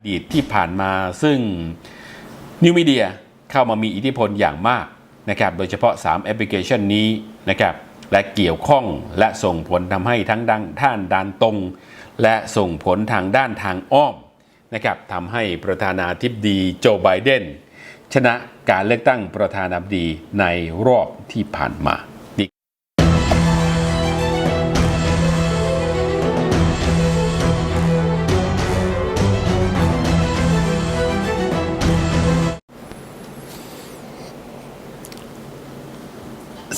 อดีตที่ผ่านมาซึ่งนิวมีเดียเข้ามามีอิทธิพลอย่างมากนะครับโดยเฉพาะ 3 แอปพลิเคชันนี้นะครับและเกี่ยวข้องและส่งผลทำให้ทั้งดังท่านด้านตรง และส่งผลทางด้านทางอ้อมนะครับทำให้ประธานาธิบดีโจไบเดนชนะการเลือกตั้งประธานาธิบดีในรอบที่ผ่านมา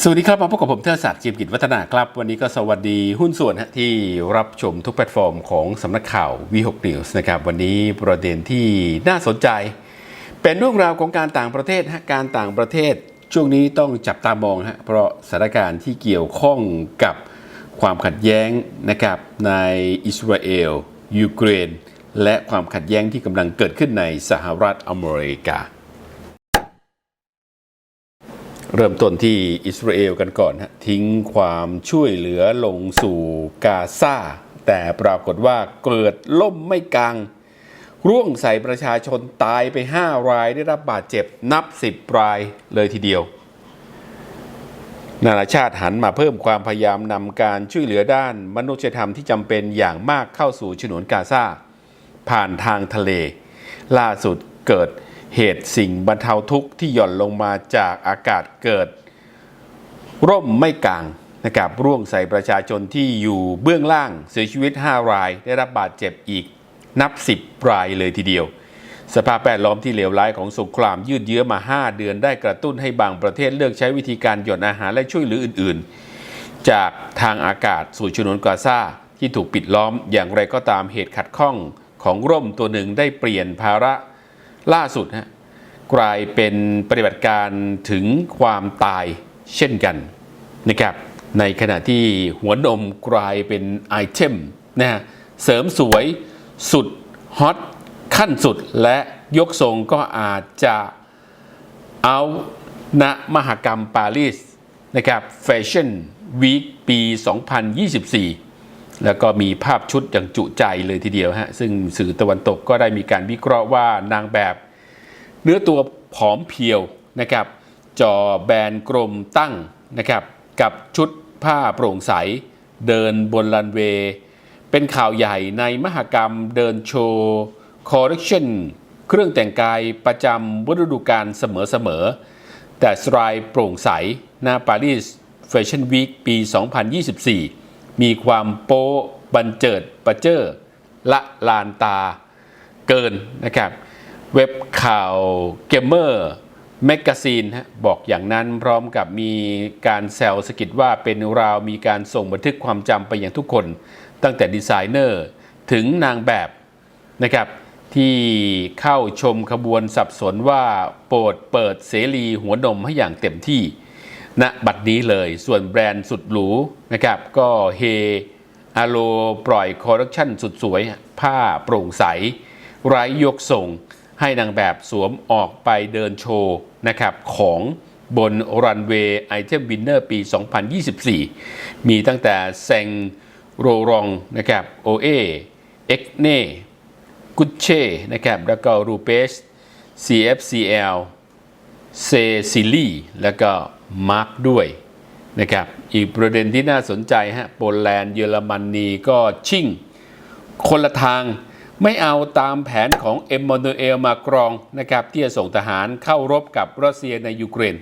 สวัสดีครับมาพบกับผมเทอศักดิ์จิมกิจวัฒนาครับ วันนี้ก็สวัสดีหุ้นส่วนที่รับชมทุกแพลตฟอร์มของสำนักข่าว V6 News นะครับวันนี้ประเด็นที่น่าสนใจ เป็นเรื่องราวของการต่างประเทศการต่างประเทศ ช่วงนี้ต้องจับตามองฮะเพราะสถานการณ์ที่เกี่ยวข้องกับความขัดแย้งนะครับในอิสราเอลยูเครน และความขัดแย้งที่กำลังเกิดขึ้นในสหรัฐอเมริกา เริ่มต้นที่อิสราเอลกันก่อนฮะทิ้งความช่วยเหลือลงสู่กาซาแต่ปรากฏว่าเกิดล่มไม่กลาง ร่วงใส่ประชาชนตายไป 5 รายได้รับบาดเจ็บนับ 10 รายเลยทีเดียว นานาชาติหันมาเพิ่มความพยายามนำการช่วยเหลือด้านมนุษยธรรมที่จำเป็นอย่างมากเข้าสู่ฉนวนกาซาผ่านทางทะเล ล่าสุดเกิด เหตุสิ่งบรรเทาทุกข์ที่หย่อนลงมาจากอากาศเกิด ร่มไม่กลางนะครับร่วงใส่ประชาชนที่อยู่เบื้องล่างเสียชีวิต 5 ราย ได้รับบาดเจ็บอีกนับ 10 รายเลยทีเดียว สภาพแวดล้อมที่เลวร้ายของสงครามยืดเยื้อมา 5 เดือนได้กระตุ้นให้บางประเทศเลือกใช้วิธีการหย่อนอาหารและช่วยเหลืออื่น ๆ จากทางอากาศสู่ฉนวนกาซาที่ถูกปิดล้อมอย่างไรก็ตามเหตุขัดข้องของร่มตัวหนึ่งได้เปลี่ยนภาระ ล่าสุดฮะกลายเป็นปฏิบัติการถึงความตายเช่นกันนะครับในขณะที่หัวนมกลายเป็นไอเทมนะฮะเสริมสวยสุดฮอตขั้นสุดและยกทรงก็อาจจะเอาณมหกรรมปารีสนะครับแฟชั่นวีคปี 2024 แล้วก็มีภาพชุดอย่างจุใจเลยทีเดียวฮะซึ่งสื่อตะวันตกก็ได้มีการวิเคราะห์ว่านางแบบ เนื้อตัวผอมเพรียวนะครับจอแบนกลมตั้งนะครับกับชุดผ้าโปร่งใส เดินบนรันเวย์ เป็นข่าวใหญ่ในมหกรรมเดินโชว์คอร์เรคชั่นเครื่องแต่งกายประจำฤดูกาลเสมอๆแต่สไตล์โปร่งใสหน้าปารีสแฟชั่นวีคปี 2024 มีความโป๊บันเจิดประเจอละลานตาเกินนะครับ เว็บข่าวเกมเมอร์แมกกาซีนบอกอย่างนั้นพร้อมกับมีการแซวสกิดว่าเป็นราวมีการส่งบันทึกความจำไปยังทุกคน ตั้งแต่ดีไซเนอร์ถึงนางแบบนะครับที่เข้าชมขบวนสับสนว่าโปรดเปิดเสรีหัวนมให้อย่างเต็มที่ ณบัดนี้เลยส่วนแบรนด์สุดหรูนะครับ ก็เฮอาโลปล่อยคอร์รัคชั่นสุดสวย ผ้าโปร่งใส ไร้ยกส่ง ให้นางแบบสวมออกไปเดินโชว์นะครับ ของบนรันเวย์ไอเทมวินเนอร์ปี 2024 มีตั้งแต่แซงโรรองนะครับโอเอเอ็กเน่กุชเช่นะครับแล้วก็รูเปส CFCL เซซิลีแล้วก็ มาร์กด้วยนะครับอีกประเด็นที่น่าสนใจฮะโปแลนด์เยอรมนีก็ชิ่ง คนละทางไม่เอาตามแผนของเอ็มมานูเอลมากรองนะครับที่จะส่งทหารเข้ารบกับรัสเซียในยูเครน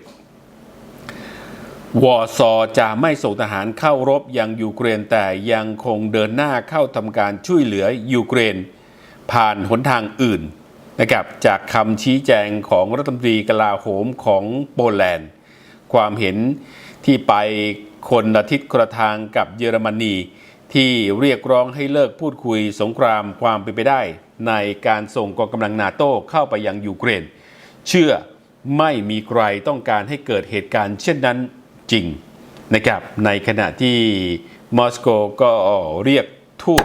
วอร์ซอจะไม่ส่งทหารเข้ารบยังยูเครนแต่ยังคงเดินหน้าเข้าทำการช่วยเหลือยูเครน ผ่านหนทางอื่นนะครับจากคำชี้แจงของรัฐมนตรีกลาโหมของโปแลนด์ ความเห็นที่ไปคนละทิศคนละทางกับเยอรมนี ที่เรียกร้องให้เลิกพูดคุยสงครามความเป็นไปได้ ในการส่งกองกำลังนาโต้เข้าไปยังยูเครน เชื่อไม่มีใครต้องการให้เกิดเหตุการณ์เช่นนั้นจริงนะครับในขณะที่มอสโกก็เรียกทูต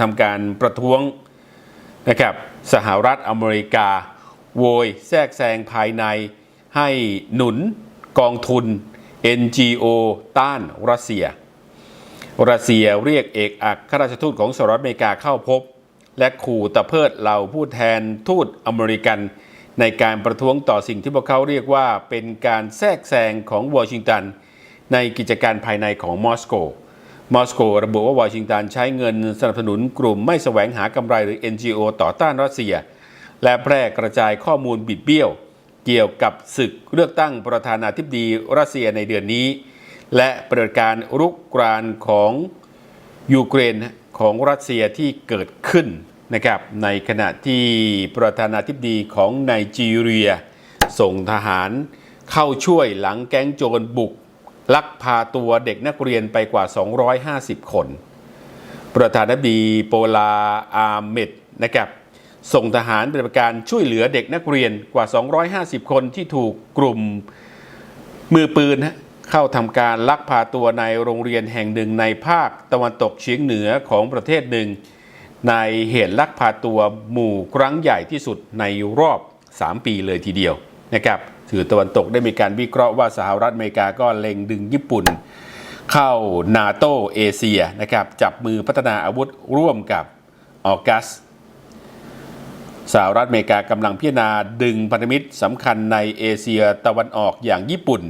ทำการประท้วงนะครับสหรัฐอเมริกา โวยแทรกแซงภายในให้หนุน กองทุน NGO ต้านรัสเซีย รัสเซียเรียกเอกอัครราชทูตของสหรัฐอเมริกาเข้าพบ และขู่ตะเพิดเหล่าผู้แทนทูตอเมริกัน ในการประท้วงต่อสิ่งที่พวกเขาเรียกว่าเป็นการแทรกแซงของวอชิงตัน ในกิจการภายในของมอสโก มอสโกระบุว่าวอชิงตันใช้เงินสนับสนุนกลุ่มไม่แสวงหากำไรหรือ NGO ต่อต้านรัสเซีย และแพร่กระจายข้อมูลบิดเบี้ยว เกี่ยวกับศึกเลือกตั้งประธานาธิบดีรัสเซียในเดือนนี้ และปฏิบัติการรุกรานของยูเครนของรัสเซียที่เกิดขึ้นนะครับในขณะที่ประธานาธิบดีของไนจีเรีย ส่งทหารเข้าช่วยหลังแก๊งโจรบุก ลักพาตัวเด็กนักเรียนไปกว่า 250 คน ประธานาธิบดีโปลาอาเมดนะครับ ส่งทหารปฏิบัติการช่วยเหลือเด็กนักเรียนกว่า 250 คนที่ถูกกลุ่มมือปืนเข้าทำการลักพาตัวในโรงเรียนแห่งหนึ่งในภาคตะวันตกเฉียงเหนือของประเทศหนึ่ง ในเหตุลักพาตัวหมู่ครั้งใหญ่ที่สุดในรอบ 3 ปีเลยทีเดียวนะครับสื่อตะวันตกได้มีการวิเคราะห์ว่าสหรัฐอเมริกาก็เล็งดึงญี่ปุ่น เข้านาโตเอเชียนะครับจับมือพัฒนาอาวุธร่วมกับออกัส สหรัฐอเมริกากำลังพิจารณาดึงพันธมิตรสำคัญในเอเชียตะวันออกอย่างญี่ปุ่น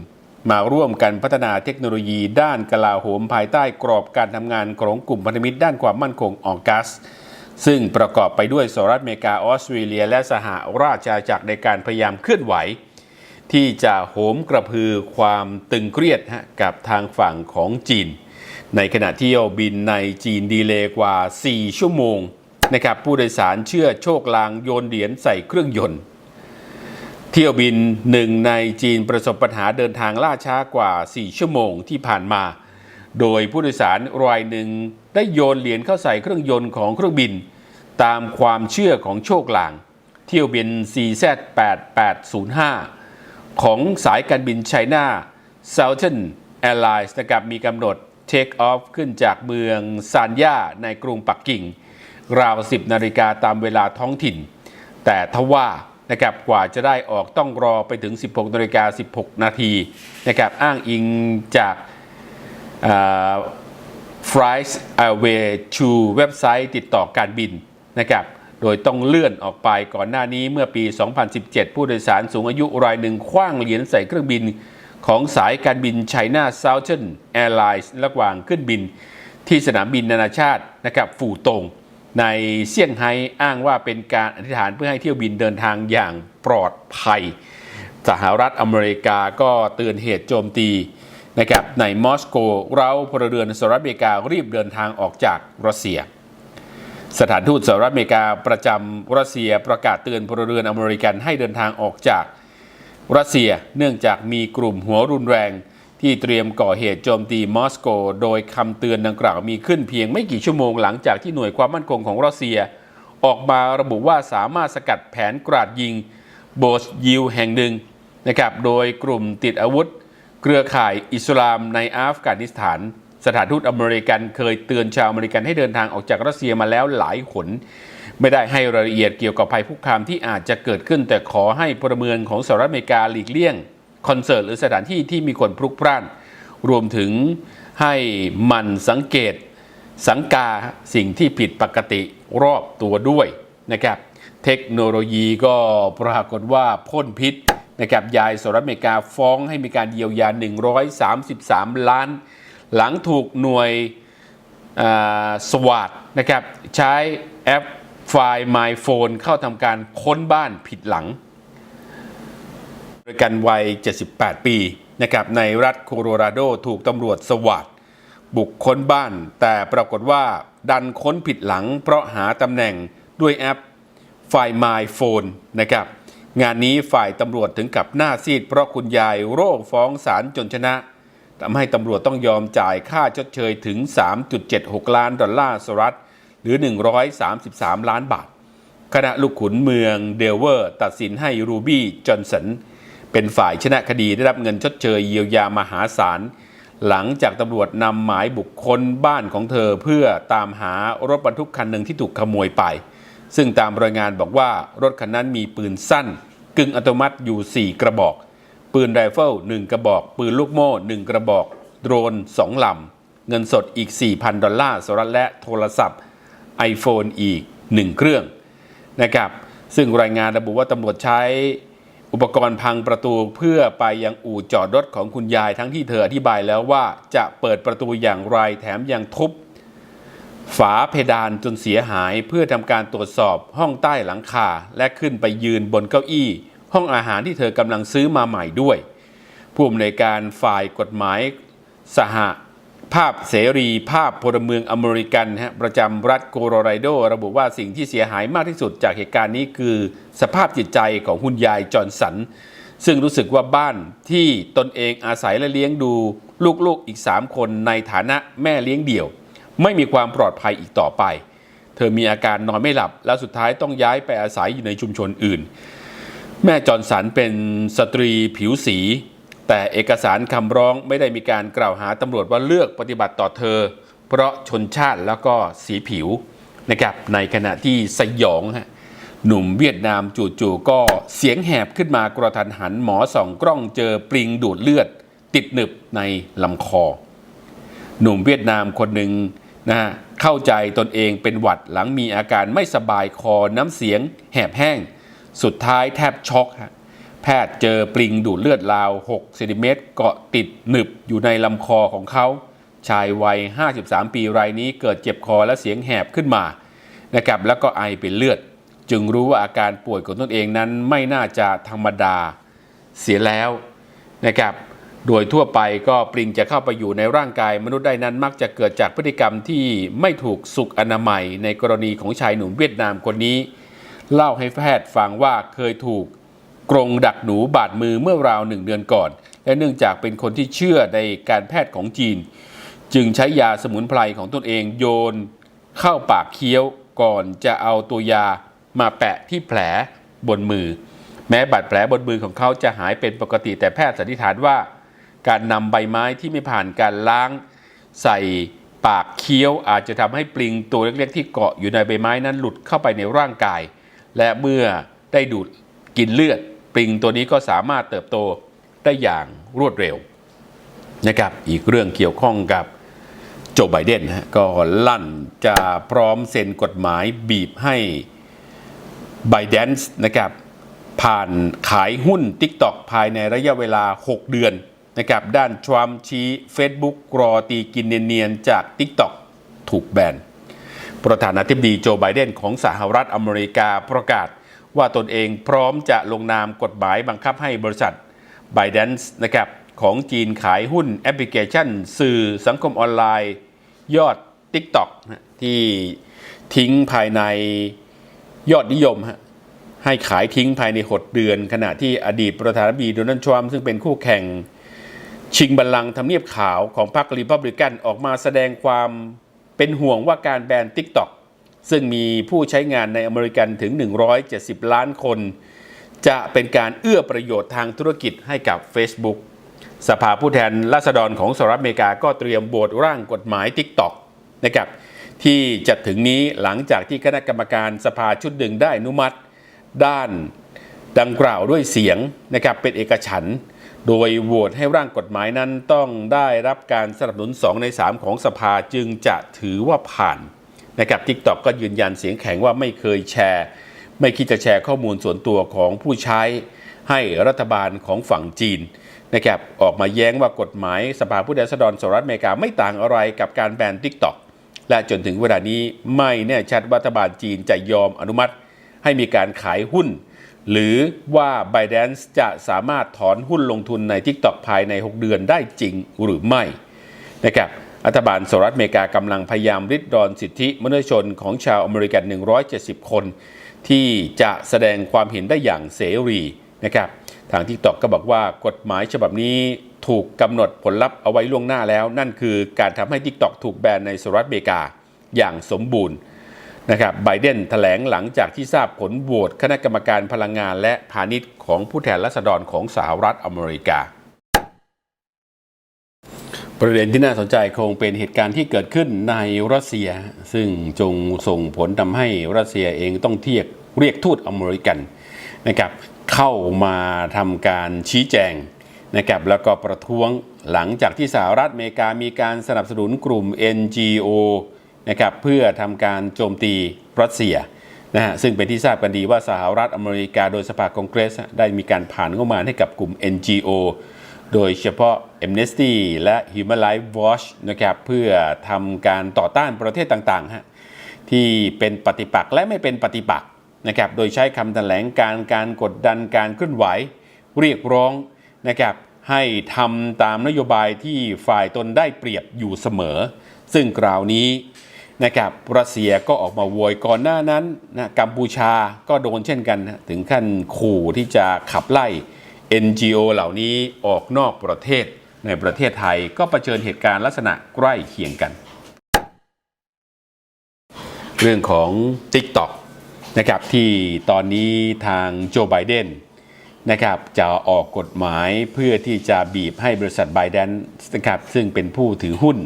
มาร่วมกันพัฒนาเทคโนโลยีด้านกลาโหมภายใต้กรอบการทำงานของกลุ่มพันธมิตรด้านความมั่นคงออกัสซึ่งประกอบไปด้วยสหรัฐอเมริกาออสเตรเลีย และสหราชอาณาจักรในการพยายามเคลื่อนไหว ที่จะโหมกระพือความตึงเครียดกับทางฝั่งของจีน ในขณะที่เที่ยวบินในจีนดีเลย์กว่า 4 ชั่วโมง นะครับผู้โดยสารเชื่อโชคลางโยนเหรียญใส่เครื่องยนต์ เที่ยวบินหนึ่งในจีนประสบปัญหาเดินทางล่าช้ากว่า 4 ชั่วโมงที่ผ่านมา โดยผู้โดยสารรายหนึ่งได้โยนเหรียญเข้าใส่เครื่องยนต์ของเครื่องบิน ตามความเชื่อของโชคลาง เที่ยวบิน CZ8805 ของสายการบินไชน่า Southern Airlines นะครับมีกำหนด Take off ขึ้นจากเมืองซานย่าในกรุงปักกิ่ง ราว 10 นาฬิกาตามเวลาท้องถิ่น แต่ทว่านะครับกว่าจะได้ออกต้องรอไปถึง 16นาฬิกา16 นาทีนะครับอ้างอิงจาก f l i g h t Away to เว็บไซต์ติดต่อการบินนะครับโดยต้องเลื่อนออกไปก่อนหน้านี้เมื่อปี 2017 ผู้โดยสารสูงอายุรายหนึ่งคว้างเหรียญใส่เครื่องบินของสายการบิน China Southern Airlines ระหว่างขึ้นบินที่สนามบินนานาชาตินะครับฝูตง ในเซี่ยงไฮ้อ้างว่าเป็นการอธิษฐานเพื่อให้เที่ยวบินเดินทางอย่างปลอดภัย สหรัฐอเมริกาก็เตือนเหตุโจมตีนะครับในมอสโกเราพลเรือนสหรัฐอเมริการีบเดินทางออกจากรัสเซีย สถานทูตสหรัฐอเมริกาประจำรัสเซียประกาศเตือนพลเรือนอเมริกันให้เดินทางออกจากรัสเซียเนื่องจากมีกลุ่มหัวรุนแรง ที่เตรียมก่อเหตุโจมตีมอสโก โดยคำเตือนดังกล่าวมีขึ้นเพียงไม่กี่ชั่วโมงหลังจากที่หน่วยความมั่นคงของรัสเซีย ออกมาระบุว่าสามารถสกัดแผนกราดยิงโบสยิวแห่งหนึ่งนะครับโดยกลุ่มติดอาวุธ เครือข่ายอิสลามในอัฟกานิสถาน สถานทูตอเมริกันเคยเตือนชาวอเมริกันให้เดินทางออกจากรัสเซียมาแล้วหลายหนไม่ได้ให้รายละเอียดเกี่ยวกับภัยคุกคามที่อาจจะเกิดขึ้น แต่ขอให้พลเมืองของสหรัฐอเมริกาหลีกเลี่ยง คอนเสิร์ตหรือสถานที่ที่มีคนพลุกพล่าน รวมถึงให้มันสังเกตสังกาสิ่งที่ผิดปกติรอบตัวด้วยนะครับเทคโนโลยีก็ปรากฏว่าพ่นพิษนะครับยายสหรัฐอเมริกาฟ้องให้มีการเยียวยา 133 ล้าน หลังถูกหน่วยสวาดนะครับใช้แอปไฟล์ My Phone เข้าทำการค้นบ้านผิดหลัง ริกันวัย 78 ปีนะครับในรัฐโคโลราโดถูกตำรวจสวัสดบุกค้นบ้าน แต่ปรากฏว่าดันค้นผิดหลัง เพราะหาตำแหน่งด้วยแอปไฟล์ My Phone นะครับงานนี้ฝ่ายตำรวจถึงกับหน้าซีด เพราะคุณยายโร่ฟ้องศาลจนชนะทำให้ตำรวจต้องยอมจ่ายค่าชดเชยถึง 3.76 ล้านดอลลาร์สหรัฐ หรือ 133 ล้านบาทคณะลูกขุนเมืองเดลเวอร์ ตัดสินให้รูบี้จอห์นสัน เป็นฝ่ายชนะคดีได้รับเงินชดเชยเยียวยามหาศาลหลังจากตำรวจนำหมายบุคคลบ้านของเธอเพื่อตามหารถบรรทุกคันหนึ่งที่ถูกขโมยไป ซึ่งตามรายงานบอกว่ารถคันนั้นมีปืนสั้น กึ่งอัตโนมัติอยู่ 4 กระบอก ปืนไรเฟิล1กระบอก ปืนลูกโม่ 1 กระบอก โดรน 2ลำ เงินสดอีก 4,000 ดอลลาร์สหรัฐและโทรศัพท์ iPhone อีก 1 เครื่องนะครับซึ่งรายงานระบุว่าตำรวจใช้ อุปกรณ์พังประตูเพื่อไปยังอู่จอดรถของคุณยายทั้งที่เธออธิบายแล้วว่าจะเปิดประตูอย่างไรแถมยังทุบ ฝาเพดานจนเสียหายเพื่อทำการตรวจสอบห้องใต้หลังคา และขึ้นไปยืนบนเก้าอี้ ห้องอาหารที่เธอกำลังซื้อมาใหม่ด้วย ผู้อำนวยการฝ่ายกฎหมายสห ภาพเสรีภาพพลเมืองอเมริกันฮะประจำรัฐโกโลไรโด ระบุว่าสิ่งที่เสียหายมากที่สุดจากเหตุการณ์นี้คือสภาพจิตใจของคุณยายจอร์นสัน ซึ่งรู้สึกว่าบ้านที่ตนเองอาศัยและเลี้ยงดูลูกๆอีก 3 คนในฐานะแม่เลี้ยงเดี่ยว ไม่มีความปลอดภัยอีกต่อไป เธอมีอาการนอนไม่หลับ แล้วสุดท้ายต้องย้ายไปอาศัยอยู่ในชุมชนอื่น แม่จอร์นสันเป็นสตรีผิวสี แต่เอกสารคำร้องไม่ได้มีการกล่าวหาตำรวจว่าเลือกปฏิบัติต่อเธอ เพราะชนชาติแล้วก็สีผิวนะครับในขณะที่สยองฮะหนุ่มเวียดนามจู่ๆก็เสียงแหบขึ้นมากระทันหันหมอส่องกล้องเจอปลิงดูดเลือด ติดหนึบในลำคอ หนุ่มเวียดนามคนหนึ่งนะเข้าใจตนเองเป็นหวัดหลังมีอาการไม่สบายคอน้ำเสียงแหบแห้ง สุดท้ายแทบช็อกฮะ แพทย์เจอปลิงดูดเลือดราว 6 เซนติเมตรเกาะติดหนึบอยู่ในลำคอของเขา ชายวัย 53 ปีรายนี้เกิดเจ็บคอและเสียงแหบขึ้นมานะครับแล้วก็ไอเป็นเลือด จึงรู้ว่าอาการป่วยของตนเองนั้นไม่น่าจะธรรมดาเสียแล้วนะครับโดยทั่วไปก็ปลิงจะเข้าไปอยู่ในร่างกายมนุษย์ได้นั้นมักจะเกิดจากพฤติกรรมที่ไม่ถูกสุขอนามัยในกรณีของชายหนุ่มเวียดนามคนนี้ เล่าให้แพทย์ฟังว่าเคยถูก กรงดักหนูบาดมือเมื่อราวหนึ่งเดือนก่อน และเนื่องจากเป็นคนที่เชื่อในการแพทย์ของจีน จึงใช้ยาสมุนไพรของตนเองโยนเข้าปากเคี้ยวก่อนจะเอาตัวยามาแปะที่แผลบนมือ แม้บาดแผลบนมือของเขาจะหายเป็นปกติแต่แพทย์สันนิษฐานว่า การนำใบไม้ที่ไม่ผ่านการล้างใส่ปากเคี้ยวอาจจะทำให้ปลิงตัวเล็กๆที่เกาะอยู่ในใบไม้นั้นหลุดเข้าไปในร่างกาย และเมื่อได้ดูดกินเลือด ลิงตัวนี้ก็สามารถเติบโตได้อย่างรวดเร็วนะครับอีกเรื่องเกี่ยวข้องกับโจไบเดนนะฮะก็ลั่นจะพร้อมเซ็นกฎหมายบีบให้ b i d a n c e นะครับผ่านขายหุ้น TikTok ภายในระยะเวลา 6 เดือนนะครับด้านทรัมป์ชี้ Facebook รอตีกินเนียนๆจาก TikTok ถูกแบนประธานาธิบดีโจไบเดนของสหรัฐอเมริกาประกาศ ว่าตนเองพร้อมจะลงนามกฎหมายบังคับให้บริษัท b i d a n c e นะครับของจีนขายหุ้นแอปพลิเคชัน สื่อสังคมออนไลน์ ยอด TikTok ที่ทิ้งภายในยอดนิยมฮะให้ขายทิ้งภายใน6เดือน ขณะที่อดีตประธานาธิบดีโดนัลด์ทรัมป์ซึ่งเป็นคู่แข่ง ชิงบัลลังก์ทำเนียบขาวของพรรครีพับลิกันออกมาแสดงความเป็นห่วงว่าการแบน TikTok ซึ่งมีผู้ใช้งานในอเมริกันถึง 170 ล้านคน จะเป็นการเอื้อประโยชน์ทางธุรกิจให้กับ Facebook สภาผู้แทนราษฎรของสหรัฐอเมริกาก็เตรียมโบทร่างกฎหมาย TikTok นะครับที่จะถึงนี้หลังจากที่คณะกรรมการสภาชุดหนึ่งได้อนุมัติ ด้านดังกล่าวด้วยเสียงนะครับเป็นเอกฉันโดยโหวตให้ร่างกฎหมายนั้นต้องได้รับการสนับสนุน 2 ใน 3 ของสภาจึงจะถือว่าผ่าน นะครับทิกตอกก็ยืนยันเสียงแข็งว่าไม่เคยแชร์ ไม่คิดจะแชร์ข้อมูลส่วนตัวของผู้ใช้ ให้รัฐบาลของฝั่งจีนนะครับออกมาแย้งว่ากฎหมายสภาผู้แทนราษฎรสหรัฐอเมริกาไม่ต่างอะไรกับการแบนทิกตอกและจนถึงเวลานี้ไม่แน่ชัดว่ารัฐบาลจีนจะยอมอนุมัติ ให้มีการขายหุ้น หรือว่า b i d a n c e จะสามารถถอนหุ้นลงทุนใน TikTok ภายใน 6 เดือนได้จริงหรือไม่นะครับ รัฐบาลสหรัฐอเมริกากำลังพยายามริดรอนสิทธิมนุษยชนของชาวอเมริกัน 170 คน ที่จะแสดงความเห็นได้อย่างเสรีนะครับทาง TikTok ก็บอกว่ากฎหมายฉบับนี้ถูกกำหนดผลลัพธ์เอาไว้ล่วงหน้าแล้ว นั่นคือการทำให้ TikTok ถูกแบนในสหรัฐอเมริกาอย่างสมบูรณ์นะครับไบเดนแถลงหลังจากที่ทราบผลโหวตคณะกรรมการพลังงานและพาณิชย์ของผู้แทนราษฎรของสหรัฐอเมริกา ประเด็นที่น่าสนใจคงเป็นเหตุการณ์ที่เกิดขึ้นในรัสเซีย ซึ่งจงส่งผลทำให้รัสเซียเองต้องเทียกเรียกทูตอเมริกันนะครับเข้ามาทำการชี้แจงนะครับแล้วก็ประท้วงหลังจากที่สหรัฐอเมริกามีการสนับสนุนกลุ่ม NGO นะครับเพื่อทำการโจมตีรัสเซียนะฮะซึ่งเป็นที่ทราบกันดีว่าสหรัฐอเมริกาโดยสภาคองเกรส ได้มีการผ่านงบประมาณให้กับกลุ่ม NGO โดยเฉพาะ Amnesty และ Human Rights Watch นะครับเพื่อทำการต่อต้านประเทศต่างๆฮะที่เป็นปฏิปักษ์และไม่เป็นปฏิปักษ์นะครับโดยใช้คำแถลงการการกดดันการเคลื่อนไหว เรียกร้องนะครับให้ทำตามนโยบายที่ฝ่ายตนได้เปรียบอยู่เสมอ ซึ่งกลาวนี้นะครับรัสเซียก็ออกมาโวยก่อนหน้านั้นนะกัมพูชาก็โดนเช่นกันนะถึงขั้นขู่ที่จะขับไล่ NGO เหล่านี้ออกนอกประเทศในประเทศไทยก็เผชิญเหตุการณ์ลักษณะใกล้เคียงกัน เรื่องของ TikTok นะครับที่ตอนนี้ทางโจไบเดนนะครับจะออกกฎหมายเพื่อที่จะบีบให้บริษัทไบเดนนะครับซึ่งเป็นผู้ถือหุ้น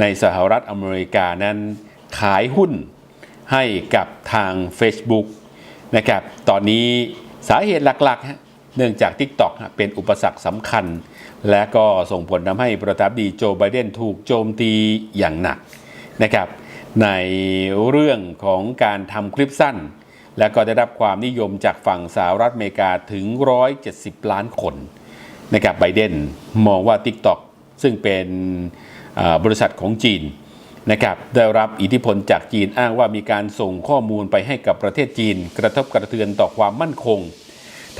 ในสหรัฐอเมริกานั้นขายหุ้นให้กับทาง Facebook นะครับตอนนี้สาเหตุหลักๆ เนื่องจาก TikTok ฮะเป็นอุปสรรคสำคัญ และก็ส่งผลทำให้ประธานาธิบดีโจไบเดนถูกโจมตีอย่างหนักนะครับในเรื่องของการทำคลิปสั้น และก็ได้รับความนิยมจากฝั่งสหรัฐอเมริกาถึง 170 ล้านคนนะครับไบเดนมองว่า TikTok ซึ่งเป็นบริษัทของจีนนะครับได้รับอิทธิพลจากจีนอ้างว่ามีการส่งข้อมูลไปให้กับประเทศจีน กระทบกระเทือนต่อความมั่นคง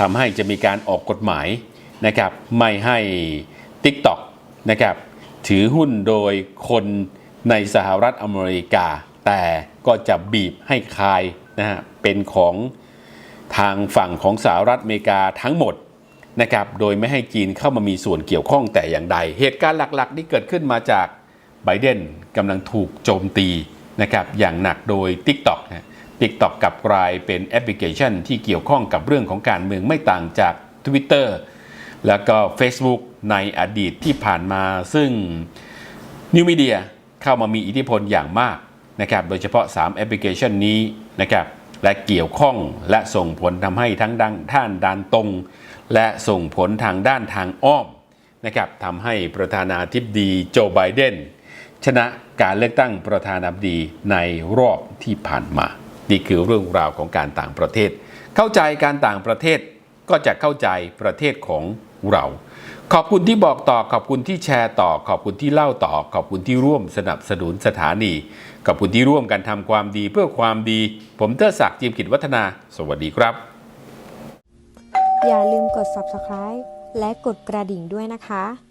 ทำให้จะมีการออกกฎหมายนะครับไม่ให้ TikTok นะครับถือหุ้นโดยคนในสหรัฐอเมริกา แต่ก็จะบีบให้คายนะฮะเป็นของทางฝั่งของสหรัฐอเมริกาทั้งหมดนะครับโดยไม่ให้จีนเข้ามามีส่วนเกี่ยวข้องแต่อย่างใด เหตุการณ์หลักๆ ที่เกิดขึ้นมาจากไบเดนกำลังถูกโจมตีนะครับอย่างหนักโดย TikTok นะ TikTok กลับกลายเป็นแอปพลิเคชัน ที่เกี่ยวข้องกับเรื่องของการเมืองไม่ต่างจาก Twitter แล้วก็ Facebook ในอดีตที่ผ่านมาซึ่งนิวมีเดียเข้ามามีอิทธิพลอย่างมากนะครับโดยเฉพาะ 3 แอปพลิเคชันนี้นะครับและเกี่ยวข้องและส่งผลทำให้ทั้งดังท่านด้านตรง และส่งผลทางด้านทางอ้อมนะครับทำให้ประธานาธิบดีโจไบเดนชนะการเลือกตั้งประธานาธิบดีในรอบที่ผ่านมา นี่คือเรื่องราวของการต่างประเทศ เข้าใจการต่างประเทศก็จะเข้าใจประเทศของเรา ขอบคุณที่บอกต่อขอบคุณที่แชร์ต่อ ขอบคุณที่เล่าต่อ ขอบคุณที่ร่วมสนับสนุนสถานี ขอบคุณที่ร่วมกันทำความดีเพื่อความดี ผมเตอร์ศักดิ์จิมกิจวัฒนา สวัสดีครับ อย่าลืมกด subscribe และกดกระดิ่งด้วยนะคะ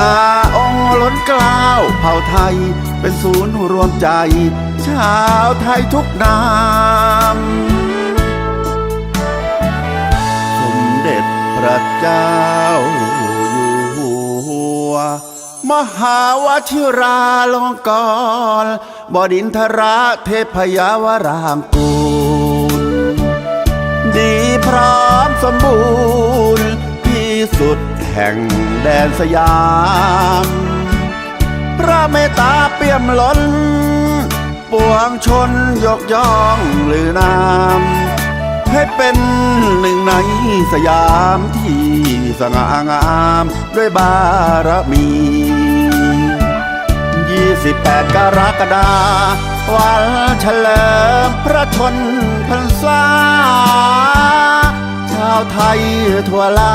อาองล้นกล้าวเผ่าไทย เป็นศูนย์รวมใจ ชาวไทยทุกนามสมเด็จพระเจ้าอยู่หัว มหาวชิราลงกรณบดินทราเทพยาวรางกูลดีพร้อมสมบูรณ์ที่สุดแห่ง แดนสยาม พระเมตตาเปี่ยมล้น ปวงชนยกย่องลือนามให้เป็นหนึ่งในสยามที่สง่างาม ด้วยบารมี 28 กรกฎาวันเฉลิมพระชนพรรษา ชาวไทยทั่วลา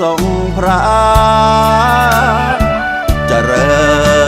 ทรงพระเจริญ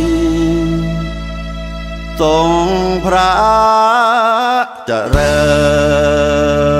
ทรงพระเจริญ